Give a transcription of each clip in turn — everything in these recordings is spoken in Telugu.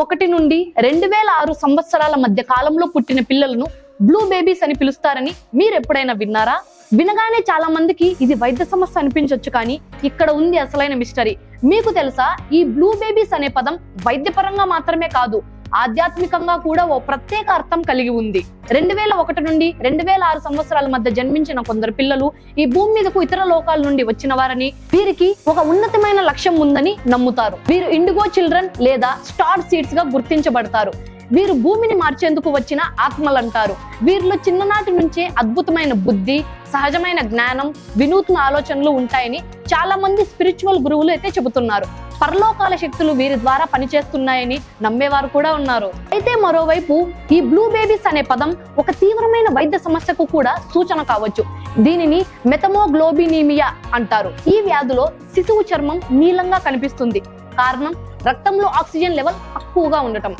ఒకటి నుండి రెండు వేల ఆరు సంవత్సరాల మధ్య కాలంలో పుట్టిన పిల్లలను బ్లూ బేబీస్ అని పిలుస్తారని మీరు ఎప్పుడైనా విన్నారా? వినగానే చాలా మందికి ఇది వైద్య సమస్య అనిపించవచ్చు కానీ ఇక్కడ ఉంది అసలైన మిస్టరీ. మీకు తెలుసా? ఈ బ్లూ బేబీస్ అనే పదం వైద్యపరంగా మాత్రమే కాదు ఆధ్యాత్మికంగా కూడా ఓ ప్రత్యేక అర్థం కలిగి ఉంది. రెండు వేల ఒకటి నుండి రెండు వేల ఆరు సంవత్సరాల మధ్య జన్మించిన కొందరు పిల్లలు ఈ భూమి మీదకు ఇతర లోకాల నుండి వచ్చిన వారని వీరికి ఒక ఉన్నతమైన లక్ష్యం ఉందని నమ్ముతారు. వీరు ఇండిగో చిల్డ్రన్ లేదా స్టార్ సీడ్స్గా గుర్తించబడతారు. వీరు భూమిని మార్చేందుకు వచ్చిన ఆత్మలంటారు. వీరిలో చిన్ననాటి నుంచే అద్భుతమైన బుద్ధి సహజమైన జ్ఞానం వినూత్న ఆలోచనలు ఉంటాయని చాలా మంది స్పిరిచువల్ గురువులు అయితే చెబుతున్నారు. పరలోకాల శక్తులు వీరి ద్వారా పనిచేస్తున్నాయని నమ్మేవారు కూడా ఉన్నారు. అయితే మరోవైపు ఈ బ్లూ బేబీస్ అనే పదం ఒక తీవ్రమైన వైద్య సమస్యకు కూడా సూచన కావచ్చు. దీనిని మెథమోగ్లోబినీమియా అంటారు. ఈ వ్యాధిలో శిశువు చర్మం నీలంగా కనిపిస్తుంది. కారణం రక్తంలో ఆక్సిజన్ లెవెల్ తక్కువగా ఉండటం.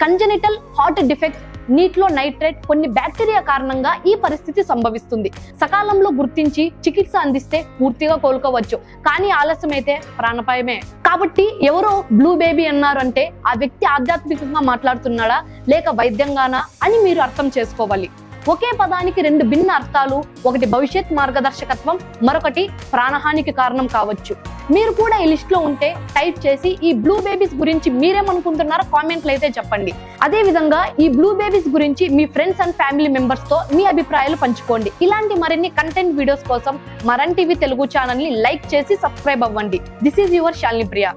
కంజెనిటల్ హార్ట్ డిఫెక్ట్ నీటిలో నైట్రేట్ కొన్ని బ్యాక్టీరియా కారణంగా ఈ పరిస్థితి సంభవిస్తుంది. సకాలంలో గుర్తించి చికిత్స అందిస్తే పూర్తిగా కోలుకోవచ్చు. కానీ ఆలస్యమైతే ప్రాణపాయమే. కాబట్టి ఎవరో బ్లూ బేబీ అన్నారు అంటే ఆ వ్యక్తి ఆధ్యాత్మికంగా మాట్లాడుతున్నాడా లేక వైద్యంగానా అని మీరు అర్థం చేసుకోవాలి. ఒకే పదానికి రెండు భిన్న అర్థాలు ఒకటి భవిష్యత్ మార్గదర్శకత్వం మరొకటి ప్రాణహానికి కారణం కావచ్చు. మీరు కూడా ఈ లిస్ట్లో ఉంటే టైప్ చేసి ఈ బ్లూ బేబీస్ గురించి మీరేమనుకుంటున్నారో కామెంట్లు అయితే చెప్పండి. అదే విధంగా ఈ బ్లూ బేబీస్ గురించి మీ ఫ్రెండ్స్ అండ్ ఫ్యామిలీ మెంబర్స్తో మీ అభిప్రాయాలు పంచుకోండి. ఇలాంటి మరిన్ని కంటెంట్ వీడియోస్ కోసం మరన్ టీవీ తెలుగు ఛానల్ని లైక్ చేసి సబ్స్క్రైబ్ అవ్వండి. This is your Shalini Priya